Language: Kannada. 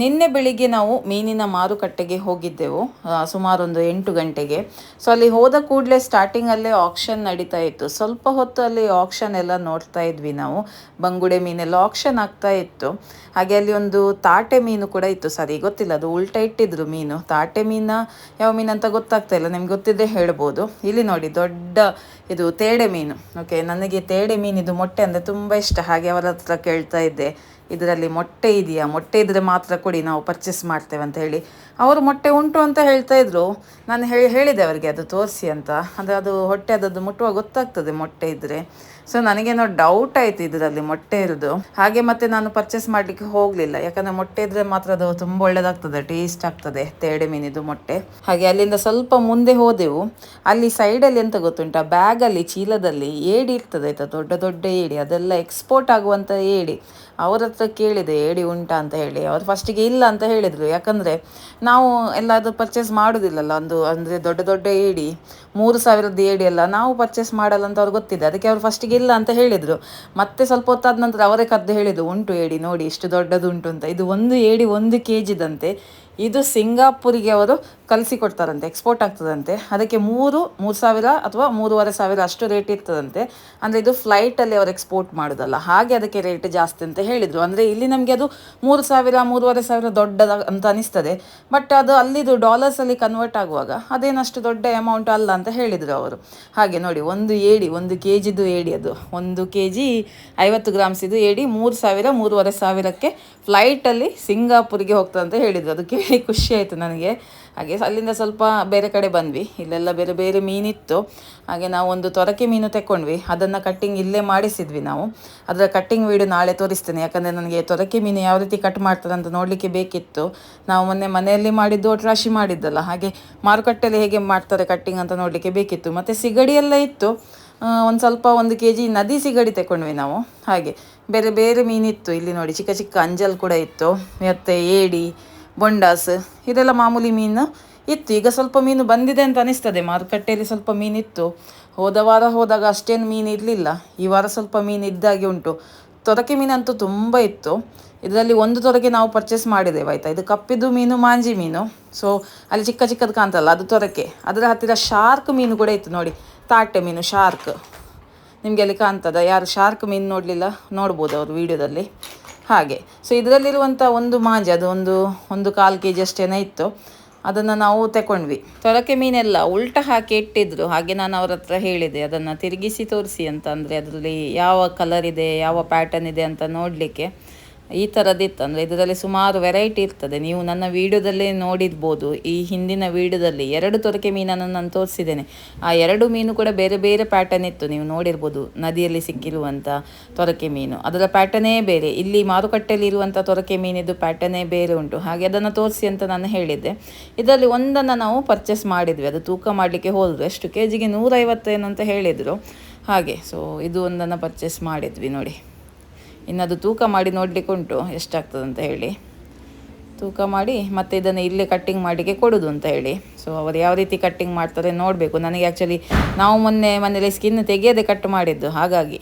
ನಿನ್ನೆ ಬೆಳಿಗ್ಗೆ ನಾವು ಮೀನಿನ ಮಾರುಕಟ್ಟೆಗೆ ಹೋಗಿದ್ದೆವು ಸುಮಾರೊಂದು ಎಂಟು ಗಂಟೆಗೆ. ಸೊ ಅಲ್ಲಿ ಹೋದ ಕೂಡಲೇ ಸ್ಟಾರ್ಟಿಂಗಲ್ಲೇ ಆಕ್ಷನ್ ನಡೀತಾ ಇತ್ತು. ಸ್ವಲ್ಪ ಹೊತ್ತು ಅಲ್ಲಿ ಆಕ್ಷನ್ ಎಲ್ಲ ನೋಡ್ತಾ ಇದ್ವಿ ನಾವು. ಬಂಗುಡೆ ಮೀನೆಲ್ಲ ಆಕ್ಷನ್ ಆಗ್ತಾ ಇತ್ತು. ಹಾಗೆ ಅಲ್ಲಿ ಒಂದು ತಾಟೆ ಮೀನು ಕೂಡ ಇತ್ತು ಸರಿ. ಗೊತ್ತಿಲ್ಲ, ಅದು ಉಲ್ಟಾ ಇಟ್ಟಿದ್ರು ಮೀನು. ತಾಟೆ ಮೀನ ಯಾವ ಮೀನು ಅಂತ ಗೊತ್ತಾಗ್ತಾ ಇಲ್ಲ. ನಿಮ್ಗೆ ಗೊತ್ತಿದ್ದರೆ ಹೇಳ್ಬೋದು. ಇಲ್ಲಿ ನೋಡಿ, ದೊಡ್ಡ ಇದು ತೇಡೆ ಮೀನು. ಓಕೆ ನನಗೆ ತೇಡೆ ಮೀನಿದು ಮೊಟ್ಟೆ ಅಂದರೆ ತುಂಬ ಇಷ್ಟ. ಹಾಗೆ ಅವರ ಹತ್ರ ಕೇಳ್ತಾ ಇದ್ದೆ, ಇದರಲ್ಲಿ ಮೊಟ್ಟೆ ಇದೆಯಾ? ಮೊಟ್ಟೆ ಇದ್ರೆ ಮಾತ್ರ ಕೊಡಿ, ನಾವು ಪರ್ಚೇಸ್ ಮಾಡ್ತೇವೆ ಅಂತ ಹೇಳಿ. ಅವರು ಮೊಟ್ಟೆ ಉಂಟು ಅಂತ ಹೇಳ್ತಾ ಇದ್ರು. ನಾನು ಹೇಳಿ, ಹೇಳಿದೆ ಅವರಿಗೆ, ಅದು ತೋರಿಸಿ ಅಂತ. ಅಂದರೆ ಅದು ಹೊಟ್ಟೆ ಅದದ್ದು ಮುಟ್ಟುವಾಗ ಗೊತ್ತಾಗ್ತದೆ ಮೊಟ್ಟೆ ಇದ್ದರೆ ಸೊ ನನಗೇನೋ ಡೌಟ್ ಆಯ್ತು ಇದರಲ್ಲಿ, ಮೊಟ್ಟೆ ಇರೋದು. ಹಾಗೆ ಮತ್ತೆ ನಾನು ಪರ್ಚೇಸ್ ಮಾಡಲಿಕ್ಕೆ ಹೋಗಲಿಲ್ಲ. ಯಾಕಂದರೆ ಮೊಟ್ಟೆ ಇದ್ರೆ ಮಾತ್ರ ಅದು ತುಂಬ ಒಳ್ಳೆಯದಾಗ್ತದೆ ಟೇಸ್ಟ್ ಆಗ್ತದೆ, ತೇಡೆ ಮೀನಿದು ಮೊಟ್ಟೆ. ಹಾಗೆ ಅಲ್ಲಿಂದ ಸ್ವಲ್ಪ ಮುಂದೆ ಹೋದೆವು. ಅಲ್ಲಿ ಸೈಡಲ್ಲಿ ಎಂತ ಗೊತ್ತುಂಟಾ? ಬ್ಯಾಗಲ್ಲಿ ಚೀಲದಲ್ಲಿ ಏಡಿ ಇರ್ತದೆ ಆಯಿತಾ? ದೊಡ್ಡ ದೊಡ್ಡ ಏಡಿ. ಅದೆಲ್ಲ ಎಕ್ಸ್ಪೋರ್ಟ್ ಆಗುವಂಥ ಏಡಿ. ಅವ್ರ ಹತ್ರ ಕೇಳಿದೆ, ಏಡಿ ಉಂಟಾ ಅಂತ ಹೇಳಿ. ಅವ್ರು ಫಸ್ಟಿಗೆ ಇಲ್ಲ ಅಂತ ಹೇಳಿದರು. ಯಾಕಂದರೆ ನಾವು ಎಲ್ಲಾದರೂ ಪರ್ಚೇಸ್ ಮಾಡೋದಿಲ್ಲಲ್ಲ, ಒಂದು ಅಂದರೆ ದೊಡ್ಡ ದೊಡ್ಡ ಏಡಿ, ಮೂರು ಸಾವಿರದ ಏಡಿ ಎಲ್ಲ ನಾವು ಪರ್ಚೇಸ್ ಮಾಡಲ್ಲ ಅಂತ ಅವ್ರಿಗೆ ಗೊತ್ತಿದೆ. ಅದಕ್ಕೆ ಅವ್ರು ಫಸ್ಟಿಗೆ ಇಲ್ಲ ಅಂತ ಹೇಳಿದರು. ಮತ್ತೆ ಸ್ವಲ್ಪ ಹೊತ್ತಾದ ನಂತರ ಅವರೇ ಕದ್ದು ಹೇಳಿದ್ರು, ಉಂಟು ಏಡಿ, ನೋಡಿ ಇಷ್ಟು ದೊಡ್ಡದು ಉಂಟು ಅಂತ. ಇದು ಒಂದು ಏಡಿ ಒಂದು ಕೆ ಜಿದಂತೆ ಇದು ಸಿಂಗಾಪುರಿಗೆ ಅವರು ಕಲಿಸಿಕೊಡ್ತಾರಂತೆ ಎಕ್ಸ್ಪೋರ್ಟ್ ಆಗ್ತದಂತೆ. ಅದಕ್ಕೆ ಮೂರು ಮೂರು ಸಾವಿರ ಅಥವಾ ಮೂರುವರೆ ಸಾವಿರ ಅಷ್ಟು ರೇಟ್ ಇರ್ತದಂತೆ. ಅಂದರೆ ಇದು ಫ್ಲೈಟಲ್ಲಿ ಅವರು ಎಕ್ಸ್ಪೋರ್ಟ್ ಮಾಡೋದಲ್ಲ. ಹಾಗೆ ಅದಕ್ಕೆ ರೇಟ್ ಜಾಸ್ತಿ ಅಂತ ಹೇಳಿದರು. ಅಂದರೆ ಇಲ್ಲಿ ನಮಗೆ ಅದು ಮೂರು ಸಾವಿರ, ಮೂರುವರೆ ಸಾವಿರ ದೊಡ್ಡದ ಅಂತ ಅನಿಸ್ತದೆ. ಬಟ್ ಅದು ಅಲ್ಲಿದು ಡಾಲರ್ಸಲ್ಲಿ ಕನ್ವರ್ಟ್ ಆಗುವಾಗ ಅದೇನಷ್ಟು ದೊಡ್ಡ ಅಮೌಂಟ್ ಅಲ್ಲ ಅಂತ ಹೇಳಿದರು ಅವರು. ಹಾಗೆ ನೋಡಿ, ಒಂದು ಏಡಿ, ಒಂದು ಕೆ ಜಿದು ಏಡಿ ಅದು. ಒಂದು ಕೆ ಜಿ ಐವತ್ತು ಗ್ರಾಮ್ಸ್ ಇದು ಏಡಿ ಮೂರು ಸಾವಿರ, ಮೂರುವರೆ ಸಾವಿರಕ್ಕೆ ಫ್ಲೈಟಲ್ಲಿ ಸಿಂಗಾಪುರಿಗೆ ಹೋಗ್ತದೆ ಅಂತ ಹೇಳಿದರು. ಅದು ಕೇಳಿ ಖುಷಿ ಆಯಿತು ನನಗೆ. ಹಾಗೆ ಅಲ್ಲಿಂದ ಸ್ವಲ್ಪ ಬೇರೆ ಕಡೆ ಬಂದ್ವಿ. ಇಲ್ಲೆಲ್ಲ ಬೇರೆ ಬೇರೆ ಮೀನಿತ್ತು ಹಾಗೆ ನಾವು ಒಂದು ತೊರಕೆ ಮೀನು ತೆಕ್ಕೊಂಡ್ವಿ. ಅದನ್ನು ಕಟ್ಟಿಂಗ್ ಇಲ್ಲೇ ಮಾಡಿಸಿದ್ವಿ ನಾವು. ಅದರ ಕಟ್ಟಿಂಗ್ ವೀಡಿಯೋ ನಾಳೆ ತೋರಿಸ್ತೇನೆ. ಯಾಕಂದರೆ ನನಗೆ ತೊರಕೆ ಮೀನು ಯಾವ ರೀತಿ ಕಟ್ ಮಾಡ್ತಾರೆ ಅಂತ ನೋಡಲಿಕ್ಕೆ ಬೇಕಿತ್ತು. ನಾವು ಮೊನ್ನೆ ಮನೆಯಲ್ಲಿ ಮಾಡಿದ್ದು ರಾಶಿ ಮಾಡಿದ್ದಲ್ಲ. ಹಾಗೆ ಮಾರುಕಟ್ಟೆಯಲ್ಲಿ ಹೇಗೆ ಮಾಡ್ತಾರೆ ಕಟ್ಟಿಂಗ್ ಅಂತ ನೋಡಲಿಕ್ಕೆ ಬೇಕಿತ್ತು. ಮತ್ತು ಸಿಗಡಿಯೆಲ್ಲ ಇತ್ತು. ಒಂದು ಸ್ವಲ್ಪ ಒಂದು ಕೆ ಜಿ ನದಿ ಸಿಗಡಿ ತಗೊಂಡ್ವಿ ನಾವು. ಹಾಗೆ ಬೇರೆ ಬೇರೆ ಮೀನಿತ್ತು. ಇಲ್ಲಿ ನೋಡಿ ಚಿಕ್ಕ ಚಿಕ್ಕ ಅಂಜಲ್ ಕೂಡ ಇತ್ತು. ಮತ್ತು ಏಡಿ, ಬೊಂಡಾಸ್ ಇದೆಲ್ಲ ಮಾಮೂಲಿ ಮೀನು ಇತ್ತು. ಈಗ ಸ್ವಲ್ಪ ಮೀನು ಬಂದಿದೆ ಅಂತ ಅನಿಸ್ತದೆ. ಮಾರುಕಟ್ಟೆಯಲ್ಲಿ ಸ್ವಲ್ಪ ಮೀನಿತ್ತು. ಹೋದ ವಾರ ಹೋದಾಗ ಅಷ್ಟೇನು ಮೀನು ಇರಲಿಲ್ಲ. ಈ ವಾರ ಸ್ವಲ್ಪ ಮೀನು ಇದ್ದಾಗೆ ಉಂಟು. ತೊರಕೆ ಮೀನಂತೂ ತುಂಬ ಇತ್ತು. ಇದರಲ್ಲಿ ಒಂದು ತೊರಕೆ ನಾವು ಪರ್ಚೇಸ್ ಮಾಡಿದ್ದೇವೆ ಆಯಿತಾ? ಇದು ಕಪ್ಪಿದ್ದು ಮೀನು, ಮಾಂಜಿ ಮೀನು. ಸೊ ಅಲ್ಲಿ ಚಿಕ್ಕ ಚಿಕ್ಕದು ಕಾಣ್ತಲ್ಲ, ಅದು ತೊರಕೆ. ಅದರ ಹತ್ತಿರ ಶಾರ್ಕ್ ಮೀನು ಕೂಡ ಇತ್ತು. ನೋಡಿ ತಾಟೆ ಮೀನು ಶಾರ್ಕ್ ನಿಮಗೆ ಅಲ್ಲಿ ಕಾಣ್ತದ? ಯಾರು ಶಾರ್ಕ್ ಮೀನು ನೋಡಲಿಲ್ಲ? ನೋಡ್ಬೋದು ಅವರು ವೀಡಿಯೋದಲ್ಲಿ ಹಾಗೆ. ಸೊ ಇದರಲ್ಲಿರುವಂಥ ಒಂದು ಮಾಂಜಿ, ಅದು ಒಂದು ಒಂದು ಕಾಲು ಕೆ ಜಿ ಅಷ್ಟೇನೇ ಇತ್ತು. ಅದನ್ನು ನಾವು ತಗೊಂಡ್ವಿ ತೊರಕೆ ಮೀನೆಲ್ಲ ಉಲ್ಟ ಹಾಕಿ ಇಟ್ಟಿದ್ರು. ಹಾಗೆ ನಾನು ಅವ್ರ ಹತ್ರ ಹೇಳಿದೆ, ಅದನ್ನು ತಿರುಗಿಸಿ ತೋರಿಸಿ ಅಂತ. ಅಂದರೆ ಅದರಲ್ಲಿ ಯಾವ ಕಲರ್ ಇದೆ, ಯಾವ ಪ್ಯಾಟರ್ನ್ ಇದೆ ಅಂತ ನೋಡಲಿಕ್ಕೆ. ಈ ಥರದ್ದಿತ್ತು ಅಂದರೆ ಇದರಲ್ಲಿ ಸುಮಾರು ವೆರೈಟಿ ಇರ್ತದೆ. ನೀವು ನನ್ನ ವೀಡಿಯೋದಲ್ಲೇ ನೋಡಿರ್ಬೋದು. ಈ ಹಿಂದಿನ ವೀಡಿಯೋದಲ್ಲಿ ಎರಡು ತೊರಕೆ ಮೀನನ್ನು ನಾನು ತೋರಿಸಿದ್ದೇನೆ. ಆ ಎರಡು ಮೀನು ಕೂಡ ಬೇರೆ ಬೇರೆ ಪ್ಯಾಟರ್ನ್ ಇತ್ತು. ನೀವು ನೋಡಿರ್ಬೋದು, ನದಿಯಲ್ಲಿ ಸಿಕ್ಕಿರುವಂಥ ತೊರಕೆ ಮೀನು. ಅದರ ಪ್ಯಾಟರ್ನೇ ಬೇರೆ. ಇಲ್ಲಿ ಮಾರುಕಟ್ಟೆಯಲ್ಲಿ ಇರುವಂಥ ತೊರಕೆ ಮೀನಿದ್ದು ಪ್ಯಾಟರ್ನೇ ಬೇರೆ ಉಂಟು. ಹಾಗೆ ಅದನ್ನು ತೋರಿಸಿ ಅಂತ ನಾನು ಹೇಳಿದ್ದೆ. ಇದರಲ್ಲಿ ಒಂದನ್ನು ನಾವು ಪರ್ಚೇಸ್ ಮಾಡಿದ್ವಿ. ಅದು ತೂಕ ಮಾಡಲಿಕ್ಕೆ ಹೋದ್ರು ಎಷ್ಟು ಕೆ ಜಿಗೆ ನೂರೈವತ್ತೇನು ಅಂತ ಹೇಳಿದರು. ಹಾಗೆ ಸೊ ಇದು ಒಂದನ್ನು ಪರ್ಚೇಸ್ ಮಾಡಿದ್ವಿ ನೋಡಿ. ಇನ್ನು ಅದು ತೂಕ ಮಾಡಿ ನೋಡಲಿಕ್ಕೆ ಉಂಟು ಎಷ್ಟಾಗ್ತದೆ ಅಂತ ಹೇಳಿ. ತೂಕ ಮಾಡಿ ಮತ್ತೆ ಇದನ್ನು ಇಲ್ಲೇ ಕಟ್ಟಿಂಗ್ ಮಾಡಲಿಕ್ಕೆ ಕೊಡೋದು ಅಂತ ಹೇಳಿ. ಸೊ ಅವರು ಯಾವ ರೀತಿ ಕಟ್ಟಿಂಗ್ ಮಾಡ್ತಾರೆ ನೋಡಬೇಕು. ನನಗೆ ಆ್ಯಕ್ಚುಲಿ ನಾವು ಮೊನ್ನೆ ಮನೇಲಿ ಸ್ಕಿನ್ ತೆಗೆಯದೆ ಕಟ್ ಮಾಡಿದ್ದು, ಹಾಗಾಗಿ.